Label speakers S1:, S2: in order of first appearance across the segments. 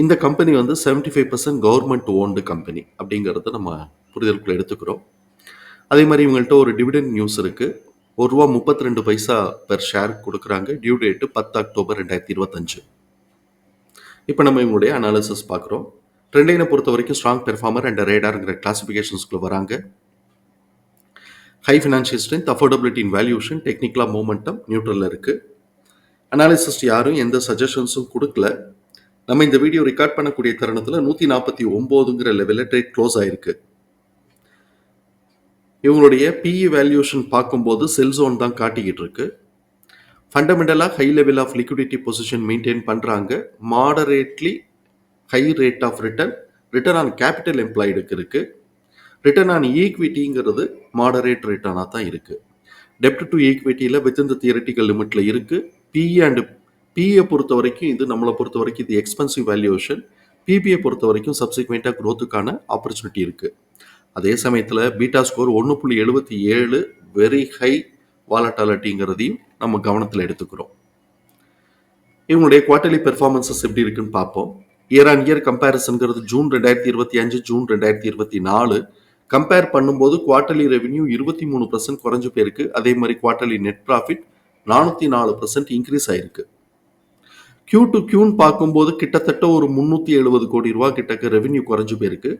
S1: இந்த கம்பெனி வந்து 75% five percent government owned company அப்படிங்கிறத நம்ம புரிதலுக்குள்ள எடுத்துக்கிறோம். அதே மாதிரி இவங்கள்ட்ட ஒரு டிவிடெண்ட் நியூஸ் இருக்குது ஒரு ரூபா முப்பத்தி ரெண்டு பைசா பெர் ஷேர் கொடுக்குறாங்க. டியூ டேட்டு பத்து அக்டோபர் ரெண்டாயிரத்தி இருபத்தஞ்சு. இப்போ நம்ம இவங்களுடைய அனாலிசிஸ் பார்க்குறோம். ட்ரெண்டைனை பொறுத்த வரைக்கும் ஸ்ட்ராங் பெர்ஃபார்மர் அண்ட் ரேடாருங்கிற கிளாசிஃபிகேஷன்ஸ்குள்ள வராங்க. High financial strength affordability in valuation டெக்னிக்கலாக மூமெண்டம் நியூட்ரலில் இருக்குது அனாலிசிஸ்ட் யாரும் எந்த சஜஷன்ஸும் கொடுக்கல. நம்ம இந்த வீடியோ ரெக்கார்ட் பண்ணக்கூடிய தருணத்தில் நூற்றி நாற்பத்தி ஒம்போதுங்கிற லெவலில் ட்ரேட் க்ளோஸ் ஆயிருக்கு. இவங்களுடைய பிஇ வேல்யூஷன் பார்க்கும்போது செல் ஜோன் தான் காட்டிக்கிட்டு இருக்கு. ஃபண்டமெண்டலாக high level of liquidity position maintain பண்ணுறாங்க moderately high rate of return return on capital எம்ப்ளாய்டுக்கு இருக்கு. ரிட்டர்ன் ஆன் ஈக்விட்டிங்கிறது மாடரேட் ரிட்டர்னாக தான் இருக்கு. டெப்ட் டு ஈக்விட்டியில் வித் த தியரட்டிக்கல் லிமிட்ல இருக்கு. பிஇ அண்ட் பிஏ பொறுத்த வரைக்கும் இது நம்மளை பொறுத்த வரைக்கும் இது எக்ஸ்பென்சிவ் வேல்யூவேஷன் பிபிஏ பொறுத்த வரைக்கும் சப்சிக்வெண்ட்டாக க்ரோத்துக்கான ஆப்பர்ச்சுனிட்டி இருக்குது அதே சமயத்தில் பீட்டா ஸ்கோர் ஒன்று புள்ளி எழுபத்தி ஏழு வெரி ஹை வாலட்டாலிட்டிங்கிறதையும் நம்ம கவனத்தில் எடுத்துக்கிறோம். இவங்களுடைய குவார்டர்லி பெர்ஃபார்மன்சஸ் எப்படி இருக்குன்னு பார்ப்போம். இயர் ஆன் இயர் கம்பேரிசன்கிறது ஜூன் ரெண்டாயிரத்தி இருபத்தி அஞ்சு ஜூன் ரெண்டாயிரத்தி இருபத்தி நாலு. கம்பேர் பண்ணும்போது குவார்டர்லி ரெவென்யூ இருபத்தி மூணு பர்சன்ட் குறைஞ்சு போயிருக்கு. அதே மாதிரி குவார்டர்லி நெட் ப்ராஃபிட் நானூற்றி நாலு பர்சன்ட் இன்க்ரீஸ் ஆயிருக்கு. கியூ டு கியூன்னு பார்க்கும்போது கிட்டத்தட்ட ஒரு முந்நூற்றி எழுபது கோடி ரூபா கிட்டக்க ரெவென்யூ குறைஞ்சு போயிருக்கு.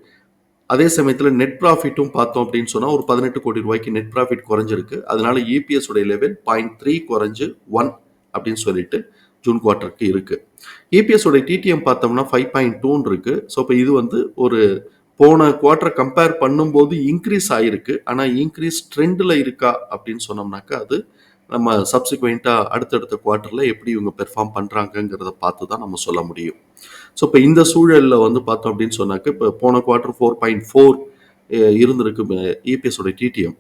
S1: அதே சமயத்தில் நெட் ப்ராஃபிட்டும் பார்த்தோம் அப்படின்னு சொன்னால் ஒரு பதினெட்டு கோடி ரூபாய்க்கு நெட் ப்ராஃபிட் குறைஞ்சிருக்கு. அதனால இபிஎஸ் உடைய லெவல் பாயிண்ட் த்ரீ குறைஞ்சு ஒன் அப்படின்னு சொல்லிட்டு ஜூன் குவார்ட்டருக்கு இருக்குது இபிஎஸ் உடைய டிடிஎம் பார்த்தோம்னா ஃபைவ் பாயிண்ட் டூன்னு இருக்குது ஸோ இப்போ இது வந்து ஒரு போன குவார்ட்டரை கம்பேர் பண்ணும்போது இன்க்ரீஸ் ஆகிருக்கு ஆனால் இன்க்ரீஸ் ட்ரெண்டில் இருக்கா அப்படின்னு சொன்னோம்னாக்கா அது நம்ம சப்சிக்வெண்ட்டாக அடுத்தடுத்த குவார்ட்டரில் எப்படி இவங்க பெர்ஃபார்ம் பண்ணுறாங்கங்கிறத பார்த்து தான் நம்ம சொல்ல முடியும். ஸோ இப்போ இந்த சூழலில் வந்து பார்த்தோம் அப்படின்னு சொன்னாக்க இப்போ போன குவார்ட்டர் ஃபோர் பாயிண்ட் ஃபோர் இருந்திருக்கு இபிஎஸோட டிடிஎம்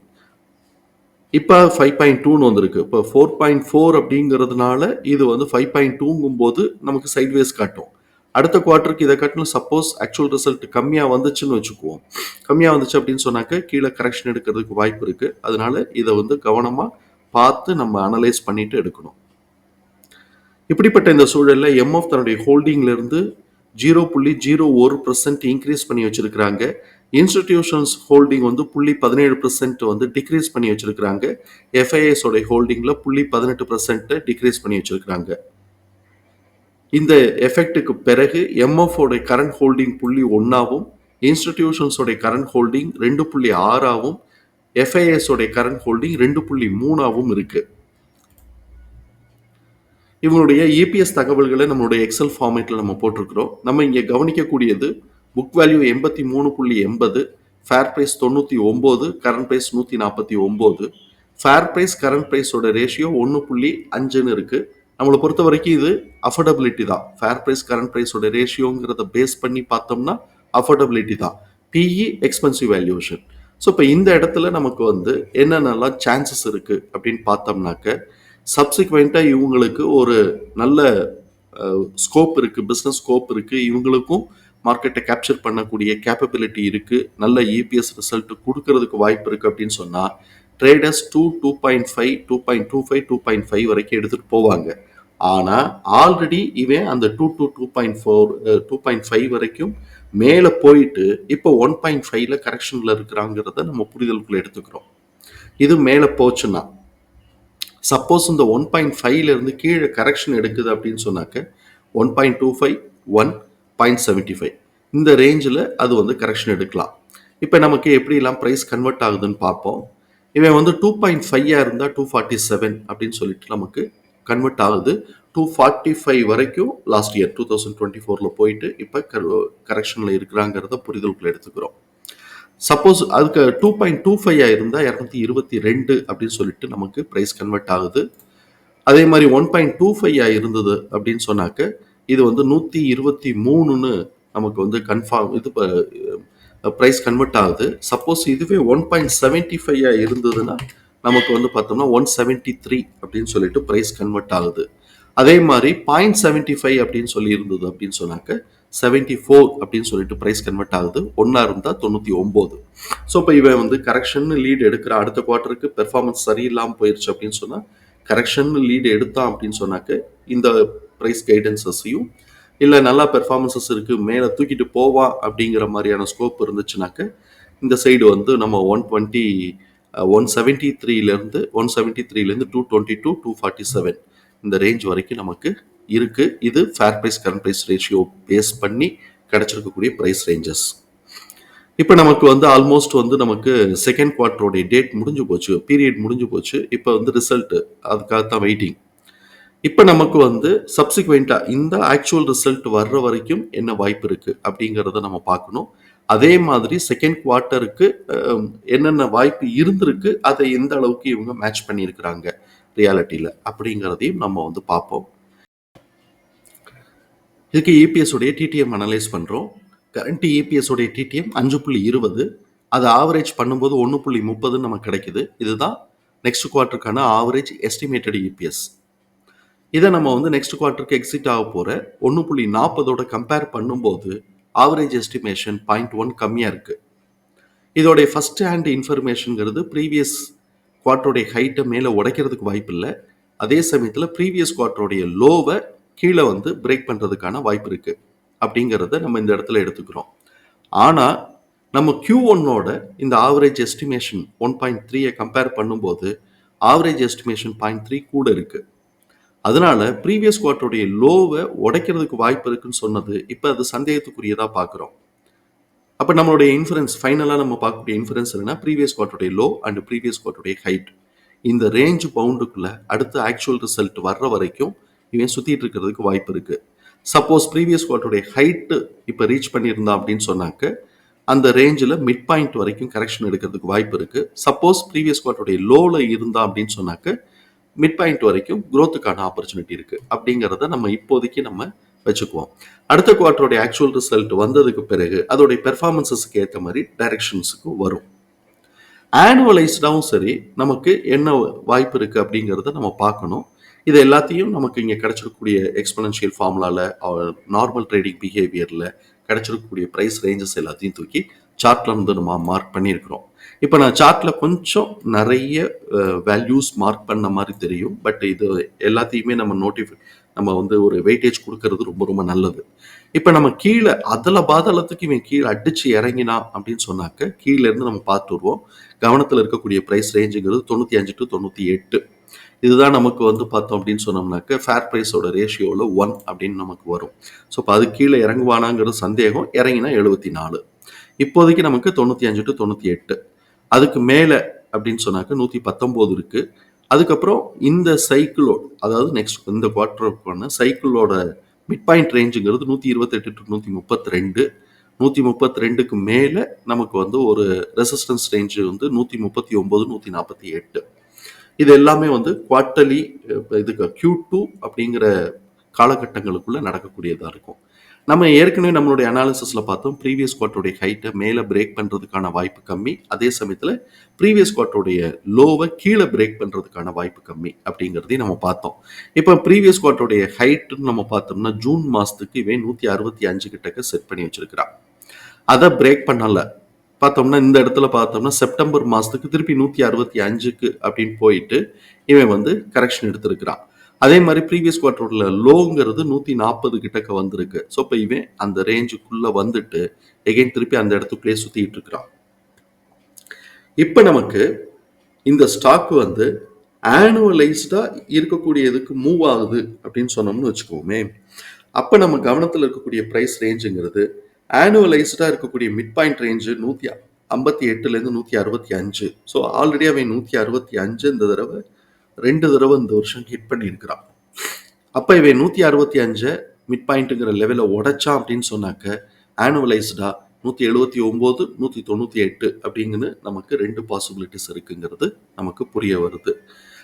S1: இப்போ ஃபைவ் பாயிண்ட் டூன்னு வந்திருக்கு. இப்போ ஃபோர் பாயிண்ட் ஃபோர் அப்படிங்கிறதுனால இது வந்து ஃபைவ் பாயிண்ட் டூங்கும் போது நமக்கு சைட்வேஸ் காட்டும். அடுத்த குவார்ட்டருக்கு இதை காட்டிலும் சப்போஸ் ஆக்சுவல் ரிசல்ட் கம்மியாக வந்துச்சுன்னு வச்சுக்குவோம். கம்மியாக வந்துச்சு அப்படின்னு சொன்னாக்க கீழே கரெக்ஷன் எடுக்கிறதுக்கு வாய்ப்பு இருக்குது அதனால இதை வந்து கவனமாக பார்த்து நம்ம அனலைஸ் பண்ணிட்டு எடுக்கணும். இப்படிப்பட்ட இந்த சூழலில் எம்எஃப் தன்னுடைய ஹோல்டிங்ல இருந்து ஜீரோ புள்ளி ஜீரோ ஒரு பர்சன்ட் இன்க்ரீஸ் பண்ணி வச்சிருக்கிறாங்க. இன்ஸ்டிடியூஷன்ஸ் ஹோல்டிங் வந்து புள்ளி பதினேழு பர்சன்ட் வந்து டிக்ரீஸ் பண்ணி வச்சிருக்கிறாங்க. எஃப்ஐஎஸ் உடைய ஹோல்டிங்ல புள்ளி பதினெட்டு பர்சன்ட் டிக்ரீஸ் பண்ணி வச்சிருக்கிறாங்க. இந்த எஃபெக்ட்டுக்கு பிறகு எம்எஃப் கரண்ட் ஹோல்டிங் புள்ளி ஒன்னாவும் இன்ஸ்டிடியூஷன்ஸோடைய கரண்ட் ஹோல்டிங் ரெண்டு புள்ளி ஆறாவும் எஃப்ஐஎஸ் உடைய கரண்ட் ஹோல்டிங் ரெண்டு புள்ளி மூணாவும் இருக்கு. இவனுடைய இபிஎஸ் தகவல்களை நம்மளுடைய எக்ஸல் ஃபார்மேட்டில் நம்ம போட்டிருக்கிறோம். நம்ம இங்கே கவனிக்கக்கூடியது புக் வேல்யூ எண்பத்தி மூணு புள்ளி எண்பது ஃபேர் ப்ரைஸ் தொண்ணூற்றி ஒம்பது கரண்ட் ப்ரைஸ் நூற்றி நாற்பத்தி ஒம்பது. ஃபேர் ப்ரைஸ் கரண்ட் ப்ரைஸோட ரேஷியோ ஒன்று புள்ளி அஞ்சுன்னு இருக்குது நம்மளை பொறுத்த வரைக்கும் இது அஃபோர்டபிலிட்டி தான். ஃபேர் ப்ரைஸ் கரண்ட் ப்ரைஸோட ரேஷியோங்கிறத பேஸ் பண்ணி பார்த்தோம்னா அஃபோர்டபிலிட்டி தான். பிஇ எக்ஸ்பென்சிவ் வேல்யூஷன் ஸோ இப்போ இந்த இடத்துல நமக்கு வந்து என்னென்னலாம் சான்சஸ் இருக்குது அப்படின்னு பார்த்தோம்னாக்க சப்சிக்வெண்ட்டாக இவங்களுக்கு ஒரு நல்ல ஸ்கோப் இருக்குது பிஸ்னஸ் ஸ்கோப் இருக்குது இவங்களுக்கும் மார்க்கெட்டை கேப்சர் பண்ணக்கூடிய கேப்பபிலிட்டி இருக்குது நல்ல இபிஎஸ் ரிசல்ட் கொடுக்கறதுக்கு வாய்ப்பு இருக்குது அப்படின்னு சொன்னால் traders two two point five two point two five two point five வரைக்கும் எடுத்துகிட்டு போவாங்க. ஆனால் ஆல்ரெடி இவன் அந்த two two two point four two point five வரைக்கும் மேலே போயிட்டு இப்போ ஒன் பாயிண்ட் ஃபைவ்ல கரெக்ஷனில் இருக்கிறாங்கிறத நம்ம புரிதலுக்குள்ள எடுத்துக்கிறோம். இது மேலே போச்சுன்னா சப்போஸ் இந்த ஒன் பாயிண்ட் ஃபைவ்லேருந்து கீழே கரெக்ஷன் எடுக்குது அப்படின்னு சொன்னாக்க one point two five one point seventy five இந்த ரேஞ்சில் அது வந்து கரெக்ஷன் எடுக்கலாம். இப்போ நமக்கு எப்படிலாம் ப்ரைஸ் கன்வெர்ட் ஆகுதுன்னு பார்ப்போம். இவன் வந்து டூ பாயிண்ட் ஃபைவாக இருந்தால் டூ ஃபார்ட்டி செவன் அப்படின்னு சொல்லிட்டு நமக்கு கன்வெர்ட் ஆகுது. டூ ஃபார்ட்டி ஃபைவ் வரைக்கும் last year two thousand twenty ஃபோரில் போயிட்டு இப்போ கரெக்ஷனில் இருக்கிறாங்கிறத புரிதலுக்குள்ள எடுத்துக்கிறோம். சப்போஸ் அதுக்கு டூ பாயிண்ட் டூ ஃபைவாக இருந்தால் இரநூத்தி இருபத்தி ரெண்டு அப்படின்னு சொல்லிட்டு நமக்கு ப்ரைஸ் கன்வெர்ட் ஆகுது. அதே மாதிரி ஒன் பாயிண்ட் டூ ஃபைவ் இருந்தது அப்படின்னு சொன்னாக்க இது வந்து நூற்றி இருபத்தி மூணுன்னு நமக்கு வந்து கன்ஃபார்ம் இது ப்ரைஸ் கன்வெர்ட் ஆகுது. சப்போஸ் இதுவே ஒன் பாயிண்ட் செவன்ட்டி ஃபைவாக இருந்ததுன்னா நமக்கு வந்து பார்த்தோம்னா ஒன் செவன்ட்டி த்ரீ அப்படின்னு சொல்லிட்டு ப்ரைஸ் கன்வெர்ட் ஆகுது. அதே மாதிரி பாயிண்ட் செவன்ட்டி ஃபைவ் அப்படின்னு சொல்லி இருந்தது அப்படின்னு சொன்னாக்க செவன்ட்டி ஃபோர் அப்படின்னு சொல்லிட்டு ப்ரைஸ் கன்வெர்ட் ஆகுது. ஒன்றா இருந்தால் தொண்ணூற்றி ஒம்பது ஸோ இப்போ இவன் வந்து கரெக்ஷன் லீடு எடுக்கிற அடுத்த குவார்ட்டருக்கு பெர்ஃபார்மன்ஸ் சரியில்லாமல் போயிடுச்சு அப்படின்னு சொன்னால் கரெக்ஷன் லீடு எடுத்தான் அப்படின்னு சொன்னாக்க இந்த ப்ரைஸ் கைடன்சஸையும் இல்லை நல்லா பெர்ஃபார்மன்சஸ் இருக்குது மேலே தூக்கிட்டு போவா அப்படிங்கிற மாதிரியான ஸ்கோப் இருந்துச்சுனாக்க இந்த சைடு வந்து நம்ம ஒன் டுவெண்ட்டி ஒன் செவன்ட்டி த்ரீலேருந்து one seventy த்ரீலேருந்து two twenty two two forty seven இந்த ரேஞ்ச் வரைக்கும் நமக்கு இருக்குது இது fair price current price ratio base பண்ணி கிடச்சிருக்கக்கூடிய ப்ரைஸ் ரேஞ்சஸ் இப்போ நமக்கு வந்து ஆல்மோஸ்ட் வந்து நமக்கு செகண்ட் குவார்ட்டருடைய டேட் முடிஞ்சு போச்சு. பீரியட் முடிஞ்சு போச்சு. இப்போ வந்து ரிசல்ட்டு அதுக்காக தான் வெயிட்டிங் இப்போ நமக்கு வந்து சப்சிக்வெண்ட்டாக இந்த ஆக்சுவல் ரிசல்ட் வர்ற வரைக்கும் என்ன வாய்ப்பு இருக்குது அப்படிங்கிறத நம்ம பார்க்கணும். அதே மாதிரி செகண்ட் குவார்ட்டருக்கு என்னென்ன வாய்ப்பு இருந்திருக்கு அதை எந்த அளவுக்கு இவங்க மேட்ச் பண்ணியிருக்கிறாங்க? ரியாலிட்டியில் அப்படிங்கிறதையும் நம்ம வந்து பார்ப்போம். இதுக்கு இபிஎஸ் உடைய டிடிஎம் அனலைஸ் பண்ணுறோம் கரண்ட் இபிஎஸ் உடைய டிடிஎம் அஞ்சு புள்ளி இருபது. அதை ஆவரேஜ் பண்ணும்போது ஒன்று புள்ளி முப்பதுன்னு நமக்கு கிடைக்குது. இதுதான் நெக்ஸ்ட் குவார்ட்டருக்கான ஆவரேஜ் எஸ்டிமேட்டட் இபிஎஸ் இதை நம்ம வந்து நெக்ஸ்ட் குவார்ட்டருக்கு எக்ஸிட் ஆக போகிற ஒன்று புள்ளி நாற்பதோட கம்பேர் பண்ணும்போது ஆவரேஜ் எஸ்டிமேஷன் பாயிண்ட் ஒன் கம்மியாக இருக்குது இதோடைய ஃபஸ்ட் ஹேண்ட் இன்ஃபர்மேஷனுங்கிறது ப்ரீவியஸ் குவார்ட்டருடைய ஹைட்டை மேலே உடைக்கிறதுக்கு வாய்ப்பு இல்லை அதே சமயத்தில் ப்ரீவியஸ் குவார்ட்டருடைய லோவை கீழே வந்து பிரேக் பண்ணுறதுக்கான வாய்ப்பு இருக்குது அப்படிங்கிறத நம்ம இந்த இடத்துல எடுத்துக்கிறோம். ஆனால் நம்ம கியூ ஒன்னோட இந்த ஆவரேஜ் எஸ்டிமேஷன் ஒன் பாயிண்ட் த்ரீயை கம்பேர் பண்ணும்போது ஆவரேஜ் எஸ்டிமேஷன் பாயிண்ட் த்ரீ கூட இருக்குது அதனால ப்ரீவியஸ் குவார்ட்டருடைய லோவை உடைக்கிறதுக்கு வாய்ப்பு இருக்குன்னு சொன்னது இப்போ அது சந்தேகத்துக்குரியதாக பார்க்குறோம் அப்போ நம்மளுடைய இன்ஃபரன்ஸ் ஃபைனலாக நம்ம பார்க்கக்கூடிய இன்ஃபரன்ஸ் என்னன்னா ப்ரீவியஸ் குவார்ட்டருடைய லோ அண்ட் ப்ரீவியஸ் குவார்ட்டருடைய ஹைட் இந்த ரேஞ்ச் பவுண்டுக்குள்ளே அடுத்த ஆக்சுவல் ரிசல்ட் வர்ற வரைக்கும் இவன் சுற்றிட்டு இருக்கிறதுக்கு வாய்ப்பு இருக்குது சப்போஸ் ப்ரீவியஸ் குவார்ட்டருடைய ஹைட்டு இப்போ ரீச் பண்ணியிருந்தான் அப்படின்னு சொன்னாக்க அந்த ரேஞ்சில் மிட் பாயிண்ட் வரைக்கும் கரெக்ஷன் எடுக்கிறதுக்கு வாய்ப்பு இருக்குது சப்போஸ் ப்ரீவியஸ் குவார்ட்டருடைய லோவில் இருந்தா அப்படின்னு சொன்னாக்க மிட் பாயிண்ட் வரைக்கும் க்ரோத்துக்கான ஆப்பர்ச்சுனிட்டி இருக்குது அப்படிங்கிறத நம்ம இப்போதைக்கு நம்ம வச்சுக்குவோம். அடுத்த குவார்ட்டருடைய ஆக்சுவல் ரிசல்ட் வந்ததுக்கு பிறகு அதோடைய பெர்ஃபார்மன்ஸஸ்க்கு ஏற்ற மாதிரி டைரக்ஷன்ஸுக்கு வரும். ஆனுவலைஸ்டாகவும் சரி நமக்கு என்ன வாய்ப்பு இருக்குது அப்படிங்கிறத நம்ம பார்க்கணும். இது எல்லாத்தையும் நமக்கு இங்கே கிடைச்சிருக்கக்கூடிய எக்ஸ்பனன்ஷியல் ஃபார்முலாவில் நார்மல் ட்ரேடிங் பிஹேவியரில் கிடைச்சிருக்கக்கூடிய ப்ரைஸ் ரேஞ்சஸ் எல்லாத்தையும் தூக்கி சார்ட்ல வந்து நம்ம மார்க் பண்ணியிருக்கிறோம். இப்போ நான் சார்ட்ல கொஞ்சம் நிறைய வேல்யூஸ் மார்க் பண்ண மாதிரி தெரியும். பட் இது எல்லாத்தையுமே நம்ம நோட்டிஃபை நம்ம வந்து ஒரு வெயிட்டேஜ் கொடுக்கறது ரொம்ப ரொம்ப நல்லது. இப்போ நம்ம கீழே அதில் பாதாளத்துக்கு இவன் கீழே அடிச்சு இறங்கினா அப்படின்னு சொன்னாக்க கீழே இருந்து நம்ம பார்த்து வருவோம். கவனத்தில் இருக்கக்கூடிய ப்ரைஸ் ரேஞ்சுங்கிறது தொண்ணூற்றி அஞ்சு டு தொண்ணூற்றி எட்டு. இதுதான் நமக்கு வந்து பார்த்தோம் அப்படின்னு சொன்னோம்னாக்க ஃபேர் ப்ரைஸோட ரேஷியோவில் ஒன் அப்படின்னு நமக்கு வரும். ஸோ இப்போ அது கீழே இறங்குவானாங்கிறது சந்தேகம். இறங்கினா எழுபத்தி நாலு. இப்போதைக்கு நமக்கு தொண்ணூற்றி அஞ்சு டு தொண்ணூற்றி எட்டு. அதுக்கு மேலே அப்படின்னு சொன்னாக்க நூற்றி பத்தொம்போது இருக்குது அதுக்கப்புறம் இந்த சைக்கிளோட அதாவது நெக்ஸ்ட் இந்த குவார்டருக்கான சைக்கிளோட மிட் பாயிண்ட் ரேஞ்சுங்கிறது நூற்றி இருபத்தெட்டு டு நூற்றி முப்பத்தி ரெண்டு. நூற்றி முப்பத்தி ரெண்டுக்கு மேலே நமக்கு வந்து ஒரு ரெசிஸ்டன்ஸ் ரேஞ்சு வந்து நூற்றி முப்பத்தி ஒம்பது நூற்றி நாற்பத்தி எட்டு. இது எல்லாமே வந்து குவார்ட்டர்லி இதுக்கு கியூ டூ அப்படிங்கிற காலகட்டங்களுக்குள்ளே நடக்கக்கூடியதாக இருக்கும். நம்ம ஏற்கனவே நம்மளுடைய அனாலிசிஸில் பார்த்தோம் ப்ரீவியஸ் குவார்ட்டருடைய ஹைட்டை மேலே பிரேக் பண்ணுறதுக்கான வாய்ப்பு கம்மி. அதே சமயத்தில் ப்ரீவியஸ் குவார்ட்டருடைய லோவை கீழே பிரேக் பண்ணுறதுக்கான வாய்ப்பு கம்மி அப்படிங்கிறதையும் நம்ம பார்த்தோம். இப்போ ப்ரீவியஸ் குவார்ட்டருடைய ஹைட்டுன்னு நம்ம பார்த்தோம்னா ஜூன் மாதத்துக்கு இவன் நூற்றி அறுபத்தி அஞ்சு கிட்டக்க செட் பண்ணி வச்சிருக்கிறான் அதை பிரேக் பண்ணலை. பார்த்தோம்னா இந்த இடத்துல பார்த்தோம்னா செப்டம்பர் மாதத்துக்கு திருப்பி நூற்றி அறுபத்தி அஞ்சுக்கு அப்படின்னு போயிட்டு இவன் வந்து கரெக்ஷன் எடுத்திருக்கிறான். அதே மாதிரி ப்ரீவியஸ் குவார்ட்டரில் லோங்கிறது நூற்றி நாற்பது கிட்டக்க வந்திருக்கு. ஸோ இப்போ இவன் அந்த ரேஞ்சுக்குள்ளே வந்துட்டு எகைன் திருப்பி அந்த இடத்துக்குள்ளேயே சுற்றிட்டு இருக்கிறான். இப்போ நமக்கு இந்த ஸ்டாக் வந்து ஆனுவலைஸ்டாக இருக்கக்கூடியதுக்கு மூவ் ஆகுது அப்படின்னு சொன்னோம்னு வச்சுக்கோமே. அப்போ நம்ம கவனத்தில் இருக்கக்கூடிய ப்ரைஸ் ரேஞ்சுங்கிறது ஆனுவலைஸ்டாக இருக்கக்கூடிய மிட் பாயிண்ட் ரேஞ்சு நூற்றி ஐம்பத்தி எட்டுலேருந்து நூற்றி அறுபத்தி அஞ்சு. ஸோ ஆல்ரெடி அவன் நூற்றி அறுபத்தி அஞ்சு இந்த தடவை ரெண்டு தடவை இந்த வருஷம் ஹிட் பண்ணியிருக்கிறான். அப்போ இவன் நூற்றி அறுபத்தி அஞ்சை மிட் பாயிண்ட்டுங்கிற லெவலில் உடைச்சான் அப்படின்னு சொன்னாக்க ஆனுவலைஸ்டாக நூற்றி எழுபத்தி ஒம்பது நூற்றி தொண்ணூற்றி எட்டு அப்படிங்கன்னு நமக்கு ரெண்டு பாசிபிலிட்டிஸ் இருக்குங்கிறது நமக்கு புரிய வருது.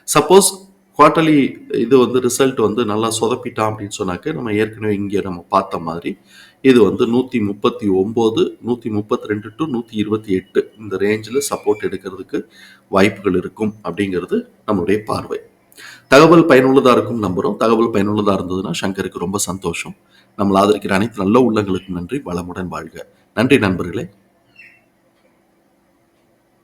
S1: சப்போஸ் குவார்டர்லி இது வந்து ரிசல்ட் வந்து நல்லா சொதப்பிட்டான் அப்படின்னு சொன்னாக்க நம்ம ஏற்கனவே இங்கே நம்ம பார்த்த மாதிரி இது வந்து நூற்றி முப்பத்தி ஒம்பது நூற்றி முப்பத்தி ரெண்டு டு நூற்றி இருபத்தி எட்டு இந்த ரேஞ்சில் சப்போர்ட் எடுக்கிறதுக்கு வாய்ப்புகள் இருக்கும் அப்படிங்கிறது நம்மளுடைய பார்வை. தகவல் பயனுள்ளதாக இருக்கும் நம்புகிறோம் தகவல் பயனுள்ளதாக இருந்ததுன்னா சங்கருக்கு ரொம்ப சந்தோஷம். நம்மளை ஆதரிக்கிற அனைத்து நல்ல உள்ளங்களுக்கும் நன்றி. வளமுடன் வாழ்க. நன்றி நண்பர்களே.